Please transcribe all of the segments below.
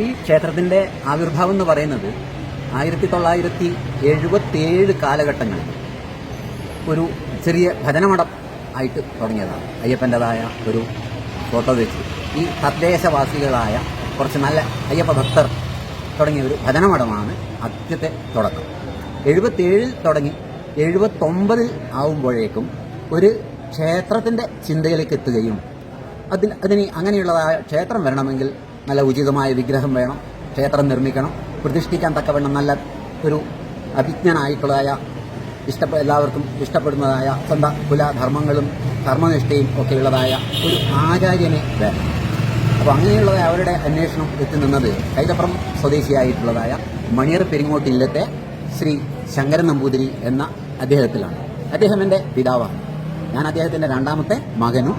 ഈ ക്ഷേത്രത്തിന്റെ ആവിർഭാവം എന്ന് പറയുന്നത് ആയിരത്തി തൊള്ളായിരത്തി എഴുപത്തിയേഴ് കാലഘട്ടങ്ങളിൽ ഒരു ചെറിയ ഭജനമഠം ആയിട്ട് തുടങ്ങിയതാണ്. അയ്യപ്പന്റെതായ ഒരു ഫോട്ടോ വെച്ച് ഈ തദ്ദേശവാസികളായ കുറച്ച് നല്ല അയ്യപ്പ ഭക്തർ തുടങ്ങിയ ഒരു ഭജനമഠമാണ് ആദ്യത്തെ തുടക്കം. എഴുപത്തിയേഴിൽ തുടങ്ങി എഴുപത്തൊമ്പതിൽ ആവുമ്പോഴേക്കും ഒരു ക്ഷേത്രത്തിന്റെ ചിന്തയിലേക്ക് എത്തുകയും അതിന് അതിന് അങ്ങനെയുള്ളതായ ക്ഷേത്രം വരണമെങ്കിൽ നല്ല ഉചിതമായ വിഗ്രഹം വേണം ക്ഷേത്രം നിർമ്മിക്കണം. പ്രതിഷ്ഠിക്കാൻ തക്കവണ്ണം നല്ല ഒരു അഭിജ്ഞനായിട്ടുള്ളതായ ഇഷ്ടപ്പെ എല്ലാവർക്കും ഇഷ്ടപ്പെടുന്നതായ സ്വന്തം കുലധർമ്മങ്ങളും ധർമ്മനിഷ്ഠയും ഒക്കെയുള്ളതായ ഒരു ആചാര്യനെ വേണം. അപ്പോൾ അങ്ങനെയുള്ള അവരുടെ അന്വേഷണം എത്തി നിന്നത് കൈതപ്പുറം സ്വദേശിയായിട്ടുള്ളതായ മണിയർ പെരിങ്ങോട്ട് ഇല്ലത്തെ ശ്രീ ശങ്കരൻ നമ്പൂതിരി എന്ന അദ്ദേഹത്തിലാണ്. അദ്ദേഹം എന്റെ പിതാവാണ്. ഞാൻ അദ്ദേഹത്തിന്റെ രണ്ടാമത്തെ മകനും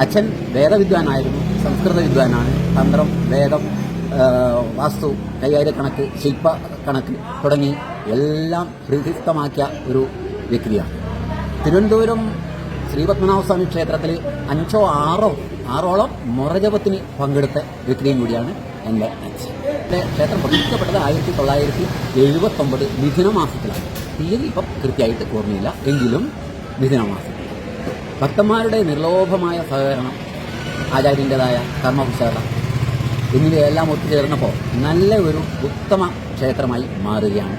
അച്ഛൻ വേദവിദ്വാനായിരുന്നു സംസ്കൃത വിദ്വാനാണ്. തന്ത്രം വേദം വാസ്തു കൈകാര്യക്കണക്ക് ശില്പ കണക്ക് തുടങ്ങി എല്ലാം ഹൃദിസ്ഥമാക്കിയ ഒരു വ്യക്തിയാണ്. തിരുവനന്തപുരം ശ്രീപത്മനാഭസ്വാമി ക്ഷേത്രത്തിൽ അഞ്ചോ ആറോ ആറോളം മുറജപത്തിന് പങ്കെടുത്ത വ്യക്തിയും കൂടിയാണ് എന്റെ അച്ഛൻ. എന്റെ ക്ഷേത്രം പ്രതിഷ്ഠിക്കപ്പെട്ടത് ആയിരത്തി തൊള്ളായിരത്തി എഴുപത്തൊമ്പത് മിഥുന മാസത്തിലാണ് തീയതി ഇപ്പം കൃത്യമായിട്ട് ഓർമ്മയില്ല. എങ്കിലും മിഥുന ഭക്തന്മാരുടെ നിർലോഭമായ സഹകരണം ആചാര്യന്റെതായ കർമ്മപുസ്തകം എന്നിവയെല്ലാം ഒത്തുചേർന്നപ്പോൾ നല്ല ഒരു ഉത്തമ ക്ഷേത്രമായി മാറുകയാണ്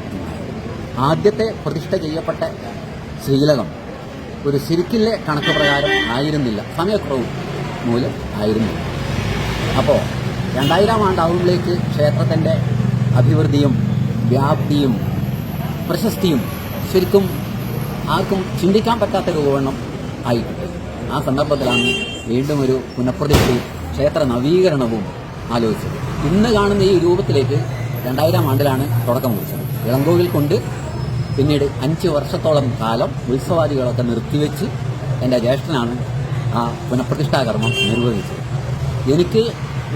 ആദ്യത്തെ പ്രതിഷ്ഠ ചെയ്യപ്പെട്ട ശ്രീലകം ഒരു ശരിക്കിലെ കണക്ക് പ്രകാരം ആയിരുന്നില്ല. സമയക്കുറവ് മൂലം ആയിരുന്നില്ല. അപ്പോൾ രണ്ടായിരം ആണ്ടാവുമ്പോഴേക്ക് ക്ഷേത്രത്തിന്റെ അഭിവൃദ്ധിയും വ്യാപ്തിയും പ്രശസ്തിയും ശരിക്കും ആർക്കും ചിന്തിക്കാൻ പറ്റാത്ത രൂപവണ്ണം ആയിട്ടുണ്ട് ആ സന്ദർഭത്തിലാണ് വീണ്ടും ഒരു പുനഃപ്രതിഷ്ഠയും ക്ഷേത്ര നവീകരണവും ആലോചിച്ചത്. ഇന്ന് കാണുന്ന ഈ രൂപത്തിലേക്ക് രണ്ടായിരം ആണ്ടിലാണ് തുടക്കം കുറിച്ചത്. ഇളങ്കോവിൽ കൊണ്ട് പിന്നീട് അഞ്ച് വർഷത്തോളം കാലം ഉത്സവാദികളൊക്കെ നിർത്തിവെച്ച് എന്റെ ജ്യേഷ്ഠനാണ് ആ പുനഃപ്രതിഷ്ഠാകർമ്മം നിർവഹിച്ചത്. എനിക്ക്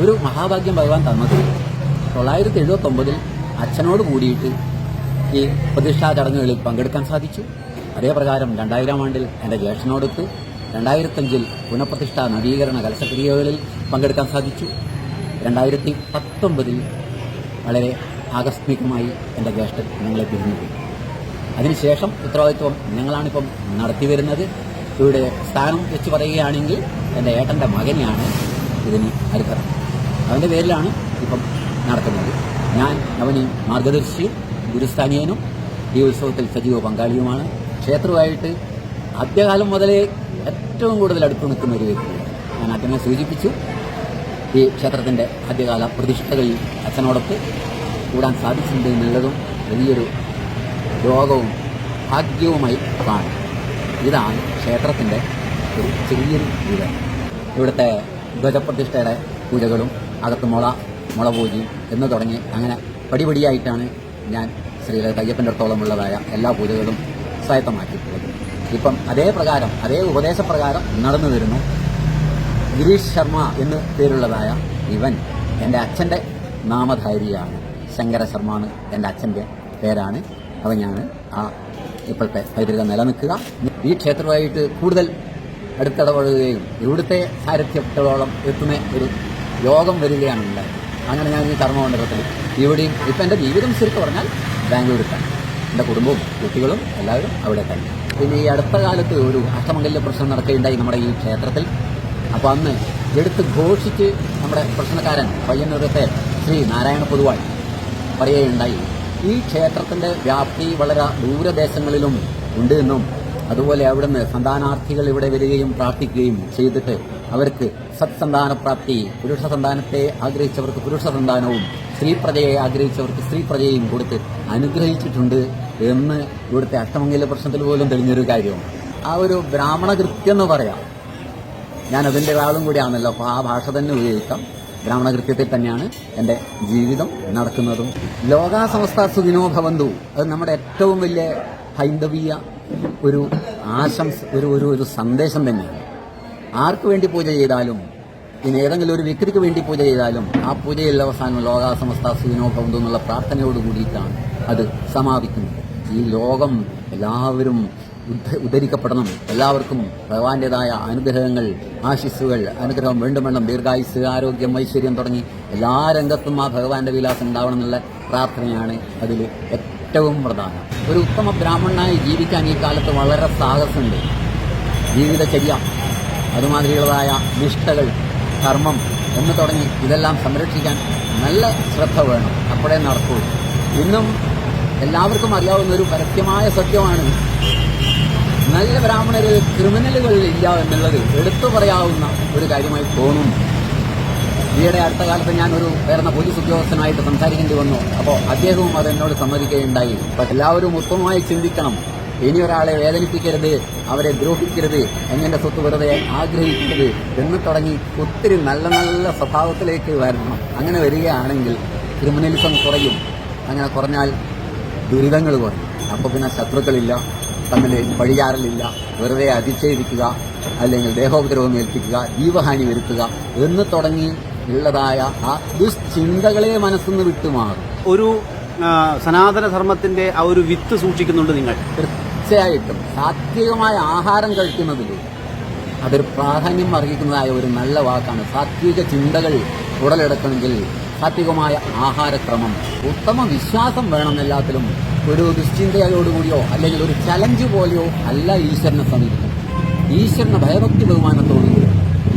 ഒരു മഹാഭാഗ്യം ഭഗവാൻ തന്നത് തൊള്ളായിരത്തി എഴുപത്തൊമ്പതിൽ അച്ഛനോട് കൂടിയിട്ട് ഈ പ്രതിഷ്ഠാ ചടങ്ങുകളിൽ പങ്കെടുക്കാൻ സാധിച്ചു. അതേപ്രകാരം രണ്ടായിരം ആണ്ടിൽ എന്റെ ജ്യേഷ്ഠനോടൊത്ത് രണ്ടായിരത്തഞ്ചിൽ പുനഃപ്രതിഷ്ഠാ നവീകരണ കലശക്രിയകളിൽ പങ്കെടുക്കാൻ സാധിച്ചു. രണ്ടായിരത്തി പത്തൊമ്പതിൽ വളരെ ആകസ്മികമായി എന്റെ ജ്യേഷ്ഠൻ ഞങ്ങളെ പിരിഞ്ഞുപോയി. അതിനുശേഷം ഉത്തരവാദിത്വം ഞങ്ങളാണിപ്പം നടത്തിവരുന്നത്. ഇവിടെ സ്ഥാനം വെച്ച് പറയുകയാണെങ്കിൽ എന്റെ ഏട്ടന്റെ മകനെയാണ് ഇതിന് അർഹത അവന്റെ പേരിലാണ് ഇപ്പം നടക്കുന്നത് ഞാൻ അവന് മാർഗദർശിയും ഗുരുസ്ഥാനീയനും ഈ ഉത്സവത്തിൽ സജീവ പങ്കാളിയുമാണ്. ക്ഷേത്രമായിട്ട് ആദ്യകാലം മുതലേ ഏറ്റവും കൂടുതൽ അടുത്ത് നിൽക്കുന്ന ഒരു വ്യക്തിയാണ് ഞാൻ ആദ്യമേ സൂചിപ്പിച്ചു ഈ ക്ഷേത്രത്തിന്റെ ആദ്യകാല പ്രതിഷ്ഠകളിൽ അച്ഛനോടൊത്ത് കൂടാൻ സാധിച്ചിട്ടുണ്ട് എന്നുള്ളതും വലിയൊരു രോഗവും ഭാഗ്യവുമായി കാണും. ഇതാണ് ക്ഷേത്രത്തിന്റെ ഒരു ചെറിയൊരു വിവരം ഇവിടുത്തെ ധ്വജപ്രതിഷ്ഠയുടെ പൂജകളും അകത്ത് മുള മുള പൂജയും എന്ന് തുടങ്ങി അങ്ങനെ പടിപടിയായിട്ടാണ് ഞാൻ ശ്രീലത അയ്യപ്പന്റെ അടുത്തോളമുള്ളതായ എല്ലാ പൂജകളും സ്വായത്തമാക്കിയിട്ടുള്ളത്. ഇപ്പം അതേ പ്രകാരം അതേ ഉപദേശപ്രകാരം നടന്നു വരുന്നു. ഗിരീഷ് ശർമ്മ എന്ന് പേരുള്ളതായ ഇവൻ എന്റെ അച്ഛന്റെ നാമധാരിയാണ്. ശങ്കര ശർമ്മ എന്ന് എന്റെ അച്ഛന്റെ പേരാണ്. അവൻ ഞാൻ ആ ഇപ്പോഴത്തെ പൈതൃകം നിലനിൽക്കുക. ഈ ക്ഷേത്രമായിട്ട് കൂടുതൽ അടുത്തിടപഴകുകയും ഇവിടുത്തെ സാരഥ്യത്തോളം എത്തുന്ന ഒരു യോഗം വരികയാണ് ഉണ്ടായത് അങ്ങനെ ഞാൻ ഈ കർമ്മമണ്ഡലത്തിൽ ഇവിടെയും ഇപ്പം എന്റെ ജീവിതം ശരിക്കും പറഞ്ഞാൽ ബാംഗ്ലൂരിലാണ് എന്റെ കുടുംബവും കുട്ടികളും എല്ലാവരും അവിടെ തന്നെ. പിന്നെ ഈ അടുത്ത കാലത്ത് ഒരു അഷ്ടമംഗല്യ പ്രശ്നം നടക്കുകയുണ്ടായി നമ്മുടെ ഈ ക്ഷേത്രത്തിൽ. അപ്പോൾ അന്ന് എടുത്ത് ഘോഷിച്ച് നമ്മുടെ പ്രശ്നക്കാരൻ പയ്യന്നൂരത്തെ ശ്രീ നാരായണ പൊതുവാൾ പറയുകയുണ്ടായി ഈ ക്ഷേത്രത്തിന്റെ വ്യാപ്തി വളരെ ദൂരദേശങ്ങളിലും ഉണ്ട് എന്നും അതുപോലെ അവിടുന്ന് സന്താനാർത്ഥികൾ ഇവിടെ വരികയും പ്രാർത്ഥിക്കുകയും ചെയ്തിട്ട് അവർക്ക് സത്സന്താന പ്രാപ്തി പുരുഷ സന്താനത്തെ ആഗ്രഹിച്ചവർക്ക് പുരുഷ സന്താനവും സ്ത്രീ പ്രജയെ ആഗ്രഹിച്ചവർക്ക് സ്ത്രീ പ്രജയും കൊടുത്ത് അനുഗ്രഹിച്ചിട്ടുണ്ട് എന്ന് ഇവിടുത്തെ അഷ്ടമംഗല പ്രശ്നത്തിൽ പോലും തെളിഞ്ഞൊരു കാര്യമാണ് ആ ഒരു ബ്രാഹ്മണ കൃത്യം എന്ന് പറയാം. ഞാൻ അതിന്റെ ഒരാളും കൂടിയാണല്ലോ അപ്പോൾ ആ ഭാഷ തന്നെ ഉപയോഗിക്കാം. ബ്രാഹ്മണ കൃത്യത്തിൽ തന്നെയാണ് എന്റെ ജീവിതം നടക്കുന്നതും. ലോകാസമസ്ത സുഖിനോ ഭവന്തു. അത് നമ്മുടെ ഏറ്റവും വലിയ ഹൈന്ദവീയ ഒരു ആശംസ ഒരു ഒരു ഒരു സന്ദേശം തന്നെയാണ്. ആർക്ക് വേണ്ടി പൂജ ചെയ്താലും ഇനി ഏതെങ്കിലും ഒരു വ്യക്തിക്ക് വേണ്ടി പൂജ ചെയ്താലും ആ പൂജയിൽ അവസാനം ലോകാസമസ്ത സുഖിനോ ഭവന്തു എന്നുള്ള പ്രാർത്ഥനയോട് കൂടിയിട്ടാണ് അത് സമാപിക്കുന്നത്. ഈ ലോകം എല്ലാവരും ഉദ്ധ- ഉദ്ധരിക്കപ്പെടണം. എല്ലാവർക്കും ഭഗവാന്റേതായ അനുഗ്രഹങ്ങൾ ആശിസ്സുകൾ അനുഗ്രഹം വേണ്ടുമെണ്ണം വേണം ദീർഘായുസ് ആരോഗ്യം ഐശ്വര്യം തുടങ്ങി എല്ലാ രംഗത്തും ആ ഭഗവാന്റെ വിലാസം ഉണ്ടാവണം എന്നുള്ള പ്രാർത്ഥനയാണ് അതിൽ ഏറ്റവും പ്രധാനം. ഒരു ഉത്തമ ബ്രാഹ്മണനായി ജീവിക്കാൻ ഈ കാലത്ത് വളരെ സാഹസമുണ്ട്. ജീവിതചര്യ അതുമാതിരിയുള്ളതായ നിഷ്ഠകൾ കർമ്മം എന്ന് തുടങ്ങി ഇതെല്ലാം സംരക്ഷിക്കാൻ നല്ല ശ്രദ്ധ വേണം. അപ്പോഴേ നടക്കൂ. ഇന്നും എല്ലാവർക്കും അറിയാവുന്ന ഒരു പരസ്യമായ സത്യമാണ്. നല്ല ബ്രാഹ്മണര് ക്രിമിനലുകൾ ഇല്ല എന്നുള്ളത് എടുത്തു പറയാവുന്ന ഒരു കാര്യമായി തോന്നുന്നു ഈയിടെ അടുത്ത കാലത്ത് ഞാൻ ഒരു ഉയർന്ന പോലീസ് ഉദ്യോഗസ്ഥനായിട്ട് സംസാരിക്കേണ്ടി വന്നു. അപ്പോൾ അദ്ദേഹവും അത് എന്നോട് സമ്മതിക്കുകയുണ്ടായി. അപ്പൊ എല്ലാവരും ഉത്തമമായി ചിന്തിക്കണം. ഇനി ഒരാളെ വേദനിപ്പിക്കരുത് അവരെ ദ്രോഹിക്കരുത് എന്നെ സ്വത്ത് വെറുതെ ആഗ്രഹിക്കരുത് എന്ന് തുടങ്ങി ഒത്തിരി നല്ല നല്ല സ്വഭാവത്തിലേക്ക് വരണം. അങ്ങനെ വരികയാണെങ്കിൽ ക്രിമിനലിസം കുറയും. അങ്ങനെ കുറഞ്ഞാൽ ദുരിതങ്ങൾ കുറയും അപ്പോൾ പിന്നെ ശത്രുക്കളില്ല തമ്മിൽ പഴിചാറലില്ല വെറുതെ അധിക്ഷേപിക്കുക അല്ലെങ്കിൽ ദേഹോപദ്രവം ഏൽപ്പിക്കുക ജീവഹാനി വരുത്തുക എന്ന് തുടങ്ങി ഉള്ളതായ ആ ദുശ്ചിന്തകളെ മനസ്സുനിന്ന് വിട്ടുമാറും. ഒരു ആ, സനാതന ധർമ്മത്തിന്റെ ആ ഒരു വിത്ത് സൂക്ഷിക്കുന്നുണ്ട് നിങ്ങൾ. തീർച്ചയായിട്ടും. സാത്വികമായ ആഹാരം കഴിക്കുന്നതിലൂടെ അതൊരു പ്രാധാന്യം അർഹിക്കുന്നതായ ഒരു നല്ല വാക്കാണ് സാത്വിക ചിന്തകൾ ഉടലെടുക്കണമെങ്കിൽ സാത്വികമായ ആഹാരക്രമം. ഉത്തമ വിശ്വാസം വേണം എല്ലാത്തിലും ഒരു ദുശ്ചിന്തയോടുകൂടിയോ അല്ലെങ്കിൽ ഒരു ചലഞ്ച് പോലെയോ അല്ല ഈശ്വരനെ സമീപിക്കുന്നത്. ഈശ്വരന് ഭയഭക്തി ബഹുമാനത്തോടുകൂടി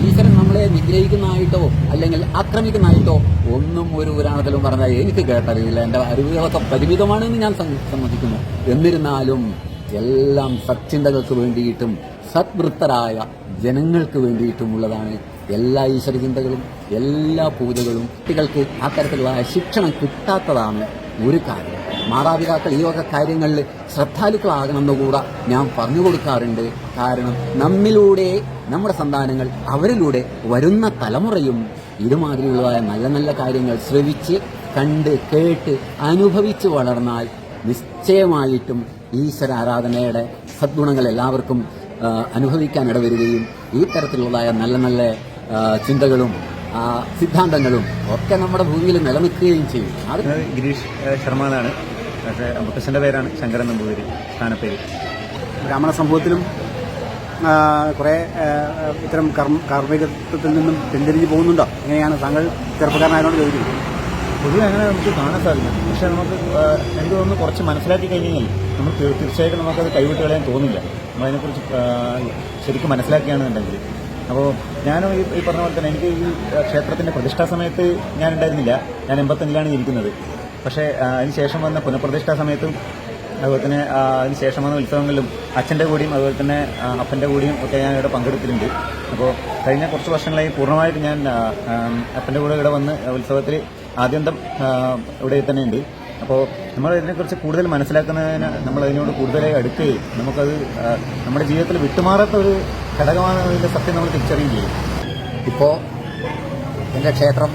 ഈശ്വരൻ നമ്മളെ നിഗ്രഹിക്കുന്നതായിട്ടോ അല്ലെങ്കിൽ ആക്രമിക്കുന്നതായിട്ടോ ഒന്നും ഒരു പുരാണത്തിലും പറഞ്ഞാൽ എനിക്ക് കേട്ടറിയില്ല. എന്റെ അറിവുകളൊക്കെ പരിമിതമാണെന്ന് ഞാൻ സമ്മതിക്കുന്നു. എന്നിരുന്നാലും എല്ലാം സച്ചിന്തകൾക്ക് വേണ്ടിയിട്ടും സദ്വൃത്തരായ ജനങ്ങൾക്ക് വേണ്ടിയിട്ടുമുള്ളതാണ് എല്ലാ ഈശ്വര ചിന്തകളും എല്ലാ പൂജകളും. കുട്ടികൾക്ക് അത്തരത്തിലുള്ള ശിക്ഷണം കിട്ടാത്തതാണ് ഒരു കാര്യം. മാതാപിതാക്കൾ ഈ വക കാര്യങ്ങളിൽ ശ്രദ്ധാലുക്കളാകണമെന്ന് കൂടെ ഞാൻ പറഞ്ഞു കൊടുക്കാറുണ്ട്. കാരണം നമ്മിലൂടെ നമ്മുടെ സന്താനങ്ങൾ അവരിലൂടെ വരുന്ന തലമുറയും ഇതുമാതിരിയുള്ളതായ നല്ല നല്ല കാര്യങ്ങൾ ശ്രവിച്ച് കണ്ട് കേട്ട് അനുഭവിച്ച് വളർന്നാൽ നിശ്ചയമായിട്ടും ഈശ്വര ആരാധനയുടെ സദ്ഗുണങ്ങൾ എല്ലാവർക്കും അനുഭവിക്കാൻ ഇടവരികയും ഈ തരത്തിലുള്ളതായ നല്ല നല്ല ചിന്തകളും സിദ്ധാന്തങ്ങളും ഒക്കെ നമ്മുടെ ഭൂമിയിൽ നിലനിൽക്കുകയും ചെയ്യും. അത് ഗിരീഷ് ശർമ്മ എന്നാണ് മുത്തശ്ശന്റെ പേരാണ് ശങ്കരൻ നമ്പൂതിരി സ്ഥാനപ്പേര്. ബ്രാഹ്മണ സമൂഹത്തിലും കുറേ ഇത്തരം കർമ്മ കാർമ്മികത്വത്തിൽ നിന്നും പിന്തിരിഞ്ഞ് പോകുന്നുണ്ടോ? എങ്ങനെയാണ് താങ്കൾ ചെറുപ്പക്കാരനായതുകൊണ്ട് ചോദിക്കുന്നത്? പൊതുവെ അങ്ങനെ നമുക്ക് കാണാൻ സാധിക്കും പക്ഷെ നമുക്ക് എനിക്ക് തോന്നുന്നു കുറച്ച് മനസ്സിലാക്കി കഴിഞ്ഞാൽ തീർ- തീർച്ചയായിട്ടും നമുക്കത് കൈവിട്ട് കളയാൻ തോന്നില്ല. നമ്മളതിനെക്കുറിച്ച് ശരിക്കും മനസ്സിലാക്കുകയാണെന്നുണ്ടെങ്കിൽ. അപ്പോൾ ഞാനും ഈ ഈ പറഞ്ഞ പോലെ തന്നെ എനിക്ക് ഈ ക്ഷേത്രത്തിന്റെ പ്രതിഷ്ഠാ സമയത്ത് ഞാൻ ഉണ്ടായിരുന്നില്ല. ഞാൻ എൺപത്തഞ്ചിലാണ് ഇരിക്കുന്നത്. പക്ഷേ അതിന് ശേഷം വന്ന പുനഃപ്രതിഷ്ഠാ സമയത്തും അതുപോലെ തന്നെ അതിന് ശേഷം വന്ന ഉത്സവങ്ങളിലും അച്ഛന്റെ കൂടിയും അതുപോലെ തന്നെ അപ്പന്റെ കൂടിയും ഒക്കെ ഞാൻ ഇവിടെ പങ്കെടുത്തിട്ടുണ്ട്. അപ്പോൾ കഴിഞ്ഞ കുറച്ച് വർഷങ്ങളായി പൂർണമായിട്ട് ഞാൻ അപ്പന്റെ കൂടെ ഇവിടെ വന്ന് ഉത്സവത്തിൽ ആദ്യന്തം ഇവിടെ തന്നെ ഉണ്ട്. അപ്പോൾ നമ്മൾ ഇതിനെക്കുറിച്ച് കൂടുതൽ മനസ്സിലാക്കുന്നതിന് നമ്മൾ അതിനോട് കൂടുതലായി അടുക്കുകയും നമുക്കത് നമ്മുടെ ജീവിതത്തിൽ വിട്ടുമാറാത്ത ഒരു ഘടകമാണെന്നതിന്റെ സത്യം നമ്മൾ തിരിച്ചറിയുകയും ചെയ്യും. ഇപ്പോൾ എന്റെ ക്ഷേത്രം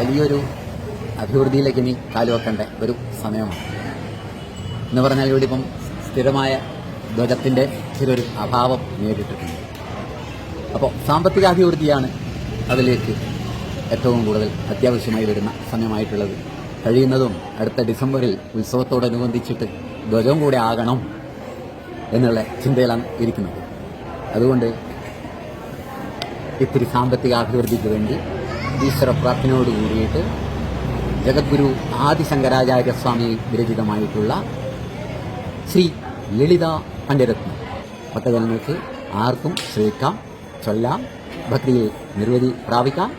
വലിയൊരു അഭിവൃദ്ധിയിലേക്ക് ഇനി കാലുവെക്കേണ്ട ഒരു സമയമാണ്. എന്ന് പറഞ്ഞാൽ ഇവിടെ ഇപ്പം സ്ഥിരമായ ധ്വജത്തിന്റെ ചിലൊരു അഭാവം നേരിട്ടിട്ടുണ്ട്. അപ്പോൾ സാമ്പത്തിക അഭിവൃദ്ധിയാണ് അതിലേക്ക് ഏറ്റവും കൂടുതൽ അത്യാവശ്യമായി വരുന്ന സമയമായിട്ടുള്ളത്. കഴിയുന്നതും അടുത്ത ഡിസംബറിൽ ഉത്സവത്തോടനുബന്ധിച്ചിട്ട് ധ്വജം കൂടെ ആകണം എന്നുള്ള ചിന്തയിലാണ് ഇരിക്കുന്നത്. അതുകൊണ്ട് ഇത്തിരി സാമ്പത്തിക അഭിവൃദ്ധിക്ക് വേണ്ടി ഈശ്വര പ്രാർത്ഥനയോട് കൂടിയിട്ട് ജഗദ്ഗുരു ആദിശങ്കരാചാര്യ സ്വാമി വിരചിതമായിട്ടുള്ള ശ്രീ ലളിത പണ്ഡിരത്നം ഭക്തജനങ്ങൾക്ക് ആർക്കും ശ്രമിക്കാം ചൊല്ലാം ഭക്തിയിൽ നിർവധി പ്രാപിക്കാം.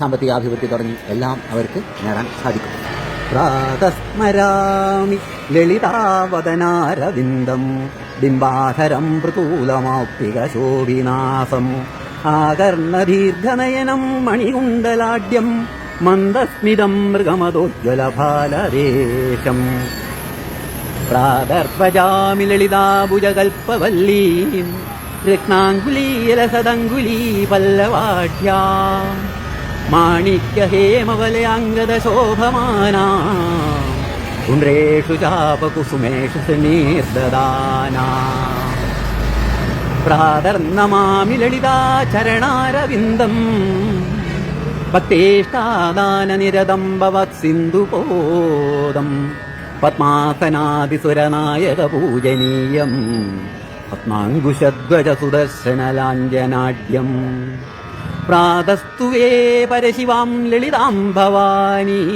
സാമ്പത്തികാഭിവൃദ്ധി തുടങ്ങി എല്ലാം അവർക്ക് നേടാൻ സാധിക്കും. പ്രാതസ്മരാമി ലളിതാവതനാരവിന്ദം ബിംബാധരം പ്രതൂലമാപ്തികശോഭിനാസം ആകർണദീർഘനയനം മണികുണ്ടലാഢ്യം മന്ദസ്മിതം മൃഗമതോജ്വലഭാലദേശം പ്രാതർപ്പജാമി ലളിതാഭുജകൽപ്പവല്ലീം രത്നാങ്കുലീലസദങ്കുലീ പല്ലവാഢ്യാ. മാണിക്യഹേമവലയാംഗദശോഭമാനാ കുണ്ട്രേഷു ചാപകുസുമേഷു നീർദദാനാ ചരണാരവിന്ദം ലളിതാചരണാരവിന്ദം ഭക്തേഷ്ടാദാനനിരതം ഭവത് സിന്ധുപോദം പത്മാസനാദിസുരനായക പൂജനീയം പത്മാങ്കുശധ്വജ സുദർശനലാഞ്ജനാഢ്യം പ്രാതസ്തുവേ പരശിവാം ലളിതാം ഭവാനി.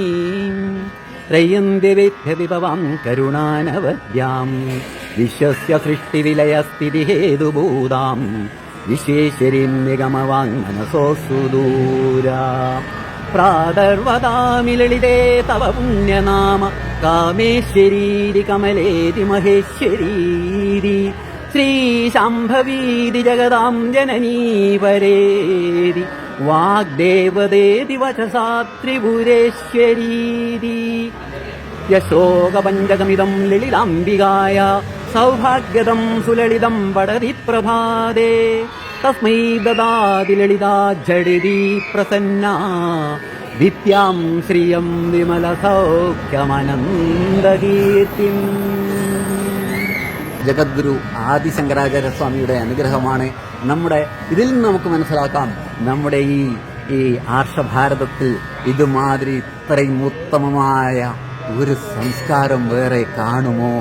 രയ്യന്തിവിഭവാം കരുണാനവദ്യാം. വിശ്വസ്യ സൃഷ്ടിവിലയസ്ഥിതിഹേതുഭൂതാം വിശ്വേശ്വരീം നിഗമവാങ് മനസോ സുദൂര. പ്രാതർവദാമി ലളിതേ തവ പുണ്യനാമ. കാമേശ്വരീതി കമലേതി മഹേശ്വരീതി. ശ്രീശാംഭവീതി ജഗതാം ജനനീ പരേതി വാഗ്ദേവതേതി വചസാ ത്രിപുരേശ്വരീതി യശോകപഞ്ചകമിതം ലളിതാംബികായ സൗഭാഗ്യതം സുലളിതം പടതി പ്രഭാതേ. തസ്മൈ ദദാതി ലളിതാ ജഡിതി പ്രസന്ന. വിദ്യാം ശ്രിയം വിമലസൗഖ്യമനന്തകീർത്തിം ജഗദ്ഗുരു ആദിശങ്കരാചാര്യ സ്വാമിയുടെ അനുഗ്രഹമാണ് നമ്മുടെ ഇതിൽ നിന്ന് നമുക്ക് മനസ്സിലാക്കാം നമ്മുടെ ഈ ഈ ആർഷഭാരതത്തിൽ ഇതുമാതിരി ഇത്രയും ഉത്തമമായ ഒരു സംസ്കാരം വേറെ കാണുമോ?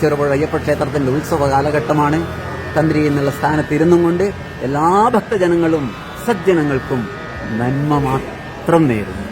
ചെറുപുഴ അയ്യപ്പ ക്ഷേത്രത്തിന്റെ ഉത്സവ കാലഘട്ടമാണ്. തന്ത്രി എന്നുള്ള സ്ഥാനത്ത് ഇരുന്നും കൊണ്ട് എല്ലാ ഭക്തജനങ്ങളും സജ്ജനങ്ങൾക്കും നന്മ മാത്രം നേരുന്നു.